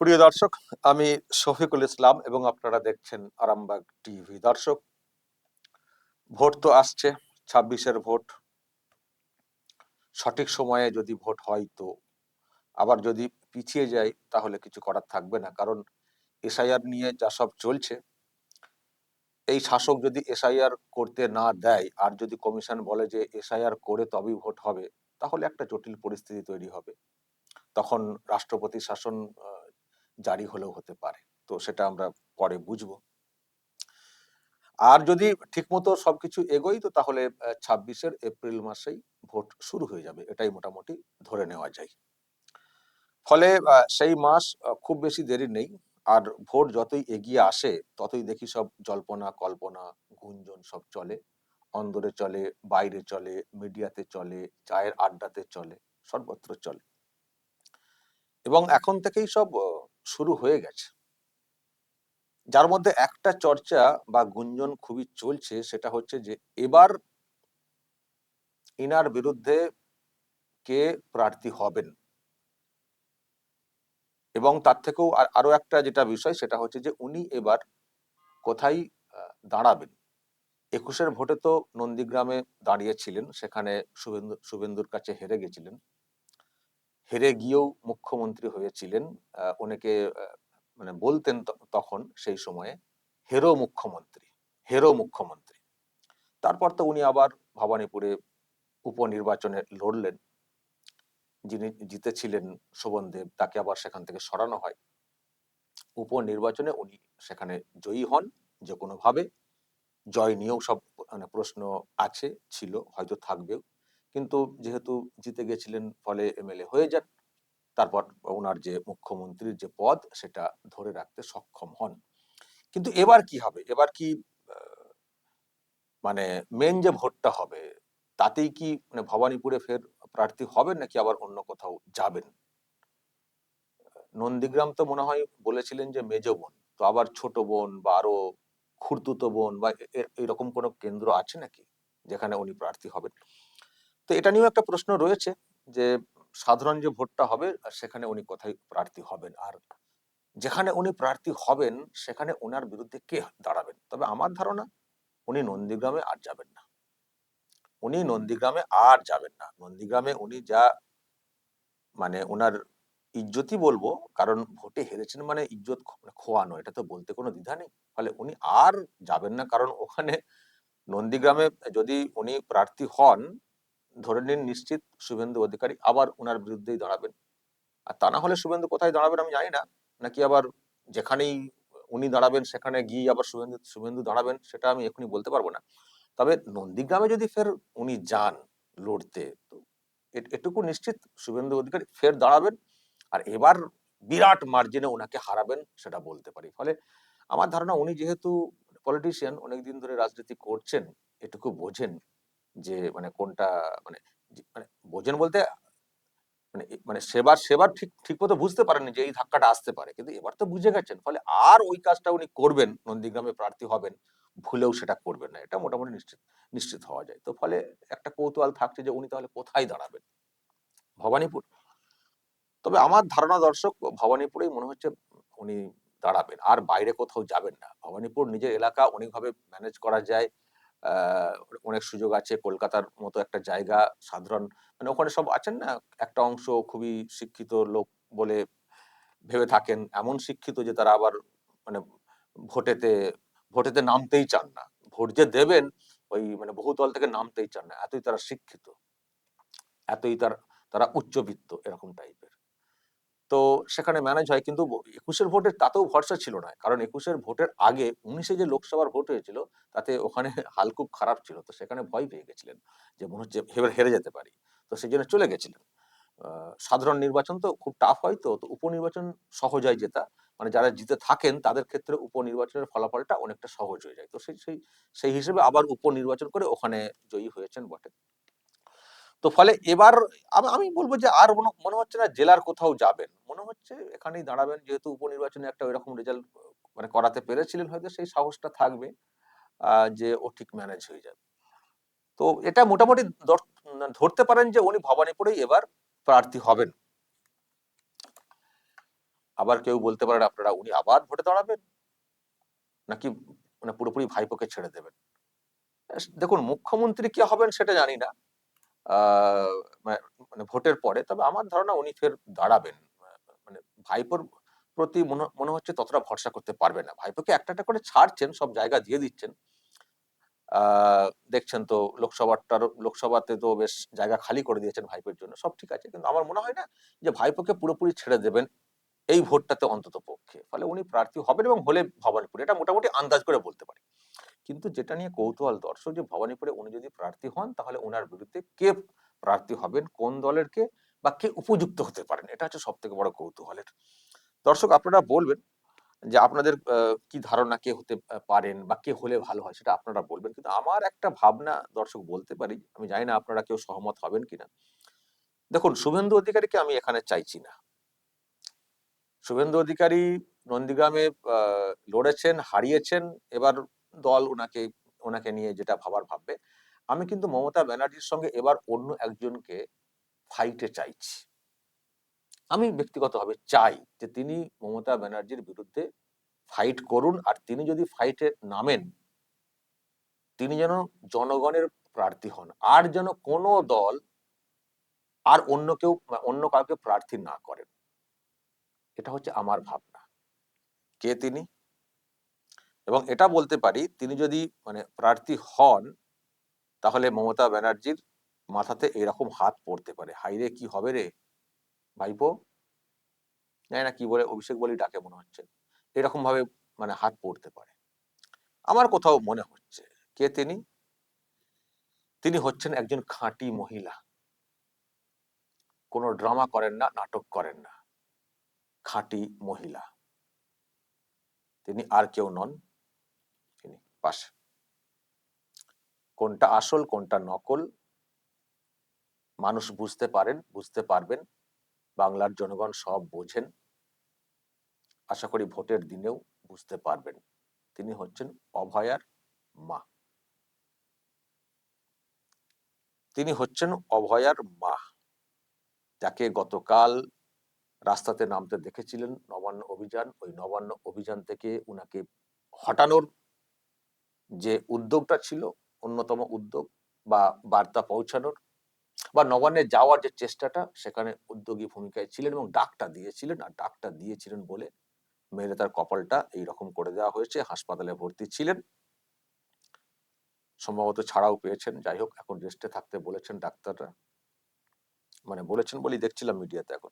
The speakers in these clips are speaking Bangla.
প্রিয় দর্শক, আমি শফিকুল ইসলাম এবং আপনারা দেখছেন আরামবাগ টিভি। দর্শক, ভোট তো আসছে, ছাব্বিশের ভোট। সঠিক সময়ে যদি ভোট হয় তো। আবার যদি পিছিয়ে যায় তাহলে কিছু করার থাকবে না, কারণ এসআইআর নিয়ে যা সব চলছে, এই শাসক যদি এসআইআর করতে না দেয়, আর যদি কমিশন বলে যে এসআইআর করে তবেই ভোট হবে, তাহলে একটা জটিল পরিস্থিতি তৈরি হবে। তখন রাষ্ট্রপতি শাসন জারি হলেও হতে পারে। তো সেটা আমরা পরে বুঝব। আর যদি ঠিকমতো সবকিছু এগোই, তো তাহলে ছাব্বিশের এপ্রিল মাসেই ভোট শুরু হয়ে যাবে। এটাই মোটামুটি ধরে নেওয়া যায়। ফলে সেই মাস খুব বেশি দেরি নেই। আর ভোট যতই এগিয়ে আসে, ততই দেখি সব জল্পনা, কল্পনা, গুঞ্জন সব চলে। অন্দরে চলে, বাইরে চলে, মিডিয়াতে চলে, চায়ের আড্ডাতে চলে সর্বত্র চলে। এবং এখন থেকেই সব শুরু হয়ে গেছে। যার মধ্যে একটা চর্চা বা গুঞ্জন খুবই চলছে সেটা হচ্ছে যে এবার ইনার বিরুদ্ধে কে প্রার্থী হবেন? এবং তার থেকেও আরও একটা যেটা বিষয় সেটা হচ্ছে যে উনি এবার কোথায় দাঁড়াবেন? একুশের ভোটে তো নন্দীগ্রামে দাঁড়িয়েছিলেন, সেখানে শুভেন্দু, শুভেন্দুর কাছে হেরে গেছিলেন। হেরে গিয়েও মুখ্যমন্ত্রী হয়েছিলেন অনেকে মানে বলতেন তখন সেই সময়ে, হেরো মুখ্যমন্ত্রী হেরো মুখ্যমন্ত্রী। তারপর তো উনি আবার ভবানীপুরে উপনির্বাচনে লড়লেন। যিনি জিতেছিলেন শোভনদেব, তাকে আবার সেখান থেকে সরানো হয়। উপনির্বাচনে উনি সেখানে জয়ী হন, যে কোনোভাবে। জয় নিয়েও সব মানে প্রশ্ন আছে, ছিল, হয়তো থাকবেও। কিন্তু যেহেতু জিতে গেছিলেন ফলে এমএলএ হয়ে যান, তারপর ওনার যে মুখ্যমন্ত্রীর যে পদ, সেটা ধরে রাখতে সক্ষম হন। কিন্তু এবার কি হবে? এবার কি মানে মেন যে ভোটটা হবে, তাতেই কি মানে ভবানীপুরে ফের প্রার্থী হবেন নাকি আবার অন্য কোথাও যাবেন? নন্দীগ্রাম তো মনে হয় বলেছিলেন যে মেজ বোন, তো আবার ছোট বোন বা আরও খুড়তুতো বোন বা এরকম কোনো কেন্দ্র আছে নাকি যেখানে উনি প্রার্থী হবেন? তো এটা নিয়েও একটা প্রশ্ন রয়েছে যে সাধারণ যে ভোটটা হবে, আর সেখানে উনি কোথায় প্রার্থী হবেন? আর যেখানে উনি প্রার্থী হবেন, সেখানে ওনার বিরুদ্ধে কে দাঁড়াবেন? তবে আমার ধারণা, উনি নন্দীগ্রামে আর যাবেন না। উনি নন্দীগ্রামে আর যাবেন না। নন্দীগ্রামে উনি যা মানে ওনার ইজ্জতই বলব, কারণ ভোটে হেরেছেন মানে ইজ্জত মানে খোয়ানো, এটা তো বলতে কোনো দ্বিধা নেই। ফলে উনি আর যাবেন না, কারণ ওখানে নন্দীগ্রামে যদি উনি প্রার্থী হন ধরে নিন নিশ্চিত শুভেন্দু অধিকারী আবার ওনার বিরুদ্ধেই দাঁড়াবেন। আর তা না হলে শুভেন্দু কোথায় দাঁড়াবেন আমি জানি না। নাকি আবার যেখানেই উনি দাঁড়াবেন সেখানে গিয়ে আবার শুভেন্দু শুভেন্দু দাঁড়াবেন সেটা আমি এখনই বলতে পারব না। তবে নন্দীগ্রামে যদি ফের উনি যান লড়তে এটুকু নিশ্চিত শুভেন্দু অধিকারী ফের দাঁড়াবেন আর এবার বিরাট মার্জিনে ওনাকে হারাবেন সেটা বলতে পারি। ফলে আমার ধারণা উনি যেহেতু পলিটিশিয়ান অনেকদিন ধরে রাজনীতি করছেন, এটুকু বোঝেন। যে মানে কোনটা মানে মানে বোঝেন বলতে মানে মানে সেবার সেবার ঠিক ঠিক মতো বুঝতে পারেননি যে এই ধাক্কাটা আসতে পারে। কিন্তু এবার তো বুঝে গেছেন। ফলে আর ওই কাজটা উনি করবেন, নন্দীগ্রামে প্রার্থী হবেন, ভুলেও সেটা করবেন না। এটা মোটামুটি নিশ্চিত নিশ্চিত হওয়া যায়। তো ফলে একটা কৌতূহল থাকছে যে উনি তাহলে কোথায় দাঁড়াবেন? ভবানীপুর। তবে আমার ধারণা দর্শক, ভবানীপুরেই মনে হচ্ছে উনি দাঁড়াবেন। আর বাইরে কোথাও যাবেন না। ভবানীপুর নিজের এলাকা অনেকভাবে ম্যানেজ করা যায়। অনেক সুযোগ আছে। কলকাতার মতো একটা জায়গা, সাধারণ মানে ওখানে সব আছেন না? একটা অংশ খুবই শিক্ষিত লোক বলে ভেবে থাকেন। এমন শিক্ষিত যে তারা আবার মানে ভোটেতে ভোটেতে নামতেই চান না। ভোট যে দেবেন, ওই মানে বহুতল থেকে নামতেই চান না। এতই তারা শিক্ষিত। এতই তার, তারা উচ্চবিত্ত, এরকম টাইপের তো সেখানে ম্যানেজ হয়। কিন্তু একুশের ভোটের তাতেও ভরসা ছিল না। কারণ একুশের ভোটের আগে উনিশে যে লোকসভার ভোট হয়েছিল, তাতে ওখানে হাল খুব খারাপ ছিল। তো সেখানে ভয় পেয়ে গেছিলেন যে মনে হচ্ছে হেরে হেরে যেতে পারি। তো সেই জন্য চলে গেছিলেন। সাধারণ নির্বাচন তো খুব টাফ হয় তো তো উপনির্বাচন সহজ হয় যেটা। মানে যারা জিতে থাকেন, তাদের ক্ষেত্রে উপনির্বাচনের ফলাফলটা অনেকটা সহজ হয়ে যায়। তো সেই সেই সেই হিসেবে আবার উপনির্বাচন করে ওখানে জয়ী হয়েছেন বটে। তো ফলে এবার আমি বলব যে আর মনে হচ্ছে না জেলার কোথাও যাবেন। মনে হচ্ছে এখানেই দাঁড়াবেন, যেহেতু উপনির্বাচনে একটা ওইরকম রেজাল্ট মানে করাতে পেরেছিলেন হয়তো, সেই সাহসটা থাকবে যে ও ঠিক ম্যানেজ হয়ে যাবে। তো এটা মোটামুটি ধরতে পারেন যে উনি ভবানীপুরেই এবার প্রার্থী হবেন। আবার কেউ বলতে পারেন আপনারা উনি আবার ভোটে দাঁড়াবেন, নাকি মানে পুরোপুরি ভাইপোকে ছেড়ে দেবেন? দেখুন, মুখ্যমন্ত্রী কি হবেন সেটা জানি না। মানে- ভোটের পরে, তবে আমার ধারণা উনি ফের দাঁড়াবেন। মানে ভাইপোর প্রতি মনে- হচ্ছে ততটা ভরসা করতে পারবে না। ভাইপোকে একটা একটা করে ছাড়ছেন, সব জায়গা দিয়ে দিচ্ছেন। দেখছেন তো লোকসভাটার লোকসভাতে তো বেশ জায়গা খালি করে দিয়েছেন ভাইপোর জন্য, সব ঠিক আছে। কিন্তু আমার মনে হয় না যে ভাইপোকে পুরোপুরি ছেড়ে দেবেন এই ভোটটাতে অন্তত পক্ষে ফলে উনি প্রার্থী হবেন এবং হলে ভবানীপুরে, এটা মোটামুটি আন্দাজ করে বলতে পারি। কিন্তু যেটা নিয়ে কৌতূহল দর্শক যে ভবানীপুরে উনি যদি প্রার্থী হন, তাহলে ওনার বিরুদ্ধে কে প্রার্থী হবেন, কোন দলের কে বা কে উপযুক্ত হতে পারেন? এটা হচ্ছে সব থেকে বড় কৌতূহলের। দর্শক, আপনারা বলবেন যে আপনাদের কি ধারণা কে হতে পারেন বা কে হলে ভালো হয় সেটা আপনারা বলবেন। কিন্তু আমার একটা ভাবনা দর্শক বলতে পারি, আমি জানি না আপনারা কেউ সহমত হবেন কিনা। দেখুন, শুভেন্দু অধিকারীকে আমি এখানে চাইছি না। শুভেন্দু অধিকারী নন্দীগ্রামে লড়েছেন, হারিয়েছেন, এবার দল ওনাকে ওনাকে নিয়ে যেটা ভাবার ভাববে। আমি কিন্তু মমতা ব্যানার্জির সঙ্গে এবার অন্য একজনকে ফাইটে চাইছি। আমি ব্যক্তিগতভাবে চাই যে তিনি মমতা ব্যানার্জির বিরুদ্ধে ফাইট করুন আর তিনি যদি ফাইটে নামেন, তিনি যেন জনগণের প্রার্থী হন। আর যেন কোনো দল আর অন্য কেউ অন্য কাউকে প্রার্থী না করেন। এটা হচ্ছে আমার ভাবনা। কে তিনি? এবং এটা বলতে পারি, তিনি যদি মানে প্রার্থী হন, তাহলে মমতা ব্যানার্জির মাথাতে এরকম হাত পড়তে পারে। হাইরে কি হবে রে? ভাইপো? জানি না কি বলে অভিষেক বলি ডাকে মনে হচ্ছে। এরকম ভাবে মানে হাত পড়তে পারে। আমার কোথাও মনে হচ্ছে, কে তিনি? তিনি হচ্ছেন একজন খাঁটি মহিলা। কোনো ড্রামা করেন না, নাটক করেন না। খাঁটি মহিলা। তিনি আর কেউ নন। পাশে। কোনটা আসল, কোনটা নকল, মানুষ বুঝতে পারেন, বুঝতে পারবেন, বাংলার জনগণ সব বোঝেন। আশা করি ভোটের দিনেও বুঝতে পারবেন। তিনি হচ্ছেন অভয়ার মা। তিনি হচ্ছেন অভয়ার মা, যাকে গতকাল রাস্তাতে নামতে দেখেছিলেন নবান্ন অভিযান। ওই নবান্ন অভিযান থেকে উনাকে হটানোর যে উদ্যোগটা ছিল, অন্যতম উদ্যোগ বা বার্তা পৌঁছানোর বা নবান্নে যাওয়ার যে চেষ্টাটা, সেখানে উদ্যোগী ভূমিকায় ছিলেন এবং ডাকটা দিয়েছিলেন। আর ডাকটা দিয়েছিলেন বলে মেরে তার কপালটা এইরকম করে দেওয়া হয়েছে। হাসপাতালে ভর্তি ছিলেন। সম্ভবত ছাড়াও পেয়েছেন। যাই হোক, এখন রেস্টে থাকতে বলেছেন ডাক্তাররা। মানে বলেছেন বলেই দেখছিলাম মিডিয়াতে এখন।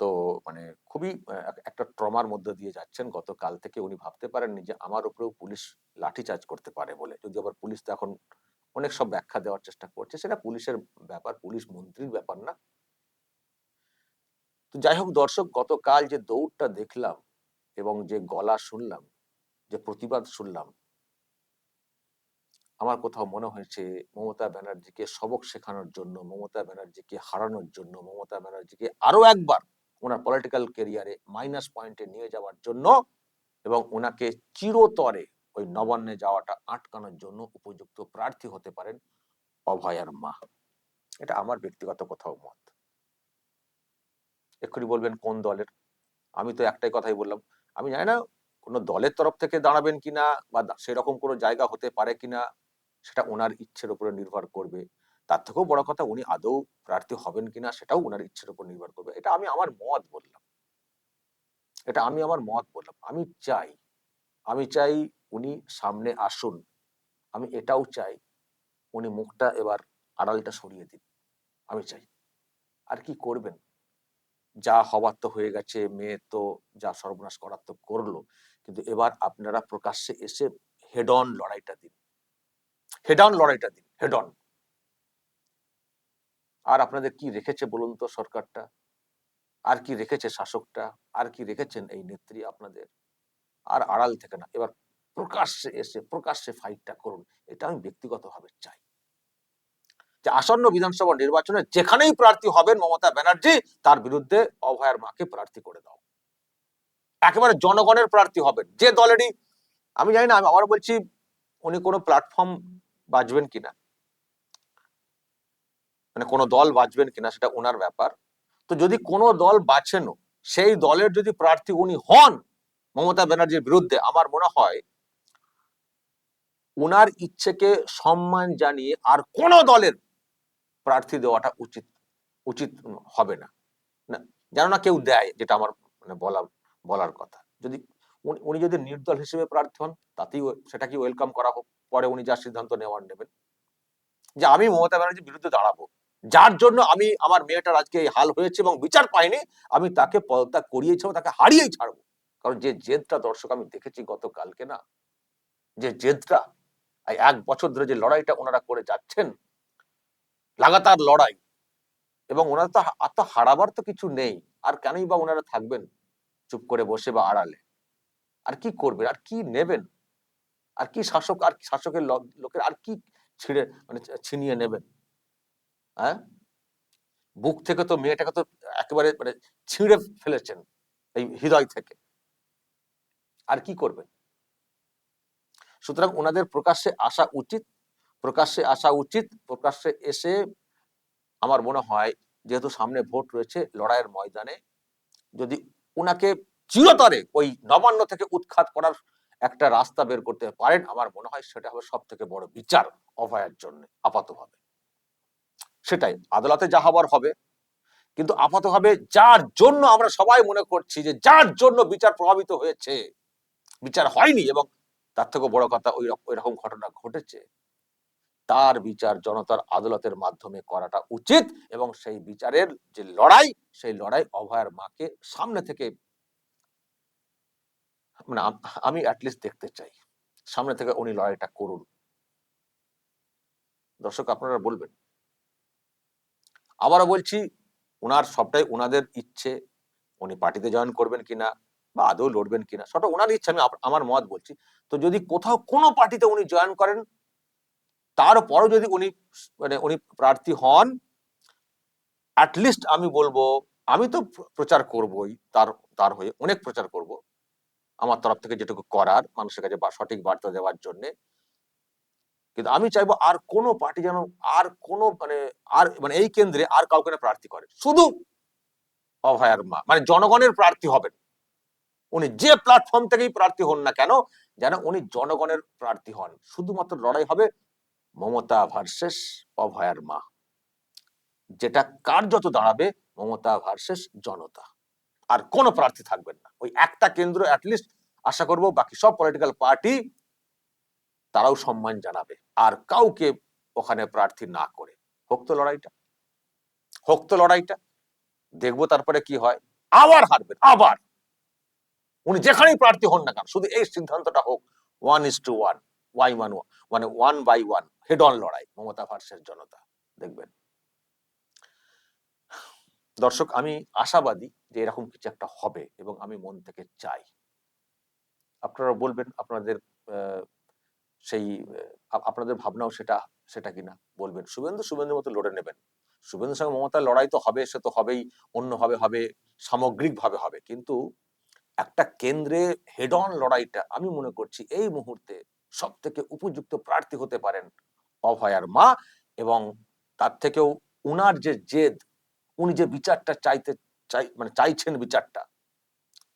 তো মানে খুবই একটা ট্রমার মধ্যে দিয়ে যাচ্ছেন। গতকাল থেকে উনি ভাবতে পারেননি যে আমার উপরেও পুলিশ লাঠিচার্জ করতে পারে বলে। যদি আবার পুলিশ তো এখন অনেক সব ব্যাখ্যা দেওয়ার চেষ্টা করছে, সেটা পুলিশের ব্যাপার, পুলিশ মন্ত্রীর ব্যাপার না। তো যাই হোক, দর্শক, গতকাল যে দৌড়টা দেখলাম এবং যে গলা শুনলাম, যে প্রতিবাদ শুনলাম, আমার কোথাও মনে হয়েছে মমতা ব্যানার্জিকে সবক শেখানোর জন্য, মমতা ব্যানার্জিকে হারানোর জন্য, মমতা ব্যানার্জিকে আরও একবার ওনার পলিটিক্যাল কেরিয়ারে মাইনাস পয়েন্টে নিয়ে যাওয়ার জন্য এবং ওনাকে চিরতরে ওই নবান্নে যাওয়াটা আটকানোর জন্য উপযুক্ত প্রার্থী হতে পারেন অভয়ার মা। এটা আমার ব্যক্তিগত কোথাও মত। এক্ষুনি বলবেন কোন দলের? আমি তো একটাই কথাই বললাম। আমি জানি না কোনো দলের তরফ থেকে দাঁড়াবেন কিনা বা সেরকম কোনো জায়গা হতে পারে কিনা, সেটা ওনার ইচ্ছের উপরে নির্ভর করবে। তার থেকেও বড় কথা উনি আদৌ প্রার্থী হবেন কিনা সেটাও ওনার ইচ্ছের উপর নির্ভর করবে। এটা আমি আমার মত বললাম। এটা আমি আমার মত বললাম। আমি চাই আমি চাই উনি সামনে আসুন। আমি এটাও চাই উনি মুখটা এবার আড়ালটা সরিয়ে দিন। আমি চাই। আর কি করবেন? যা হবার তো হয়ে গেছে, মেয়ে তো যা সর্বনাশ করার তো করল। কিন্তু এবার আপনারা প্রকাশ্যে এসে হেড অন লড়াইটা দিন। হেড অন লড়াইটা দিন। হেড অন আর আপনাদের কি রেখেছে বলুন তো সরকারটা? আর কি রেখেছে শাসকটা? আর কি রেখেছেন এই নেত্রী আপনাদের? আর আড়াল থেকে না, এবার প্রকাশ্যে এসে, প্রকাশ্যে ফাইটটা করুন, এটা আমি ব্যক্তিগতভাবে চাই। যে আসন্ন বিধানসভা নির্বাচনে যেখানেই প্রার্থী হবেন মমতা ব্যানার্জি, তার বিরুদ্ধে অভয়ার মাকে প্রার্থী করে দাও। একেবারে জনগণের প্রার্থী হবেন, যে দলেরই, আমি জানি না, আমি আবার বলছি, উনি কোনো প্ল্যাটফর্ম বাজবেন কিনা। মানে কোনো দল বাঁচবেন কিনা সেটা ওনার ব্যাপার। তো যদি কোনো দল বাঁচেনও, সেই দলের যদি প্রার্থী উনি হন মমতা ব্যানার্জির বিরুদ্ধে, আমার মনে হয় উনার ইচ্ছেকে সম্মান জানিয়ে আর কোন দলের প্রার্থী দেওয়াটা উচিত উচিত হবে না। যেন না কেউ দেয়, যেটা আমার মানে বলা, বলার কথা। যদি উনি- যদি নির্দল হিসেবে প্রার্থী হন, তাতেই সেটা কি ওয়েলকাম করা হোক। পরে উনি যা সিদ্ধান্ত নেওয়ার নেবেন। যে আমি মমতা ব্যানার্জির বিরুদ্ধে দাঁড়াবো যার জন্য আমি আমার মেয়েটার আজকে এই হাল হয়েছে এবং বিচার পাইনি, আমি তাকে পদত্যাগ করিয়েছি তাকে হারিয়েই ছাড়বো। কারণ যে জেদটা দর্শক আমি দেখেছি গতকালকে না, যে জেদটা এক বছর ধরে যে লড়াইটা ওনারা করে যাচ্ছেন, লাগাতার লড়াই, এবং ওনারা তো হা- আর তো হারাবার তো কিছু নেই, আর কেনই বা ওনারা থাকবেন চুপ করে বসে বা আড়ালে? আর কি করবেন? আর কি নেবেন? আর কি শাসক, আর শাসকের লোকের, আর কি ছিঁড়ে মানে ছিনিয়ে নেবেন? হ্যাঁ? বুক থেকে তো মেয়েটাকে তো একেবারে মানে ছিঁড়ে ফেলেছেন এই হৃদয় থেকে। আর কি করবেন সুতরাং ওনাদের প্রকাশ্যে আসা উচিত, প্রকাশ্যে আসা উচিত, প্রকাশ্যে এসে আমার মনে হয় যেহেতু সামনে ভোট রয়েছে লড়াইয়ের ময়দানে, যদি ওনাকে চিরতরে ওই নবান্ন থেকে উৎখাত করার একটা রাস্তা বের করতে পারেন, আমার মনে হয় সেটা হবে সব থেকে বড় বিচার অভয়ের জন্য আপাতভাবে। সেটাই, আদালতে যা হবার হবে। কিন্তু আপাতভাবে যার জন্য আমরা সবাই মনে করছি যে যার জন্য বিচার প্রভাবিত হয়েছে, বিচার হয়নি এবং তার থেকে বড় কথা ওই রক- ওই রকম ঘটনা ঘটেছে, তার বিচার জনতার আদালতের মাধ্যমে করাটা উচিত এবং সেই বিচারের যে লড়াই, সেই লড়াই অভয়ার মাকে সামনে থেকে মানে আমি অ্যাটলিস্ট দেখতে চাই। সামনে থেকে উনি লড়াইটা করুন। দর্শক, আপনারা বলবেন। আবারও বলছি ওনার সবটাই ওনাদের ইচ্ছে। উনি পার্টিতে জয়েন করবেন কিনা বা আদৌ লড়বেন কিনা সেটা ওনার ইচ্ছে, আমি আমার মত বলছি। তো যদি কোথাও কোনো পার্টিতে উনি জয়েন করেন তারপরও যদি উনি মানে উনি প্রার্থী হন অ্যাটলিস্ট আমি বলব, আমি তো প্রচার করবই, তার তার হয়ে অনেক প্রচার করব। আমার তরফ থেকে যেটুকু করার, মানুষের কাছে সঠিক বার্তা দেওয়ার জন্য। কিন্তু আমি চাইব আর কোনো পার্টি যেন আর কোনো মানে আর মানে এই কেন্দ্রে আর কাউকে না প্রার্থী করে। শুধু অভয়ার মা মানে জনগণের প্রার্থী হবেন। উনি যে প্ল্যাটফর্ম থেকেই প্রার্থী হন না কেন, যেন উনি জনগণের প্রার্থী হন। শুধুমাত্র লড়াই হবে মমতা ভার্সেস অভয়ার মা। যেটা কার্যত দাঁড়াবে, মমতা ভার্সেস জনতা। আর কোনো প্রার্থী থাকবেন না। ওই একটা কেন্দ্র অ্যাটলিস্ট আশা করব বাকি সব পলিটিক্যাল পার্টি তারাও সম্মান জানাবে। আর কাউকে ওখানে প্রার্থী না করে। হোক তো লড়াইটা। হোক তো লড়াইটা। দেখব তারপরে কি হয়। আবার হারবেন, আবার। উনি যেখানেই প্রার্থী হন না কেন, শুধু এই সিদ্ধান্তটা হোক। One is to one why one মানে one by one head on লড়াই, মমতা ভার্সেস জনতা। দেখবেন। দর্শক, আমি আশাবাদী যে এরকম কিছু একটা হবে এবং আমি মন থেকে চাই। আপনারা বলবেন, আপনাদের সেই আপনাদের ভাবনাও সেটা সেটা কিনা বলবেন। শুভেন্দু, শুভেন্দুর মতো লড়ে নেবেন। শুভেন্দুর সঙ্গে মমতার লড়াই তো হবে, সে তো হবেই, অন্যভাবে হবে, সামগ্রিকভাবে হবে। কিন্তু একটা কেন্দ্রে হেড অন লড়াইটা আমি মনে করছি এই মুহূর্তে সব থেকে উপযুক্ত প্রার্থী হতে পারেন অভয়ার মা এবং তার থেকেও উনার যে জেদ, উনি যে বিচারটা চাইতে চাই মানে চাইছেন বিচারটা,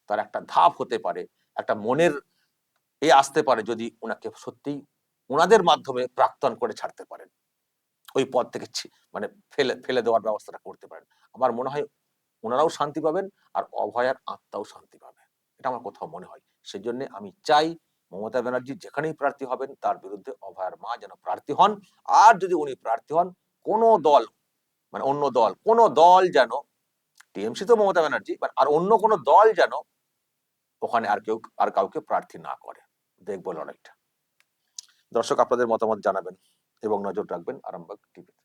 তার একটা ধাপ হতে পারে, একটা মনের এ আসতে পারে যদি ওনাকে সত্যি ওনাদের মাধ্যমে প্রাক্তন করে ছাড়তে পারেন। ওই পদ থেকে মানে ফেলে ফেলে দেওয়ার ব্যবস্থাটা করতে পারেন। আমার মনে হয় ওনারাও শান্তি পাবেন আর অভয়ার আত্মাও শান্তি পাবে। এটা আমার কোথাও মনে হয়। সেই জন্য আমি চাই মমতা ব্যানার্জি যেখানেই প্রার্থী হবেন, তার বিরুদ্ধে অভয়ার মা যেন প্রার্থী হন। আর যদি উনি প্রার্থী হন, কোন দল মানে অন্য দল, কোন দল যেন, টিএমসি তো মমতা ব্যানার্জি আর অন্য কোন দল যেন ওখানে আর কেউ, আর কাউকে প্রার্থী না করে। দেখব অনেকটা। দর্শক আপনাদের মতামত জানাবেন এবং নজর রাখবেন আরামবাগ টিভিতে।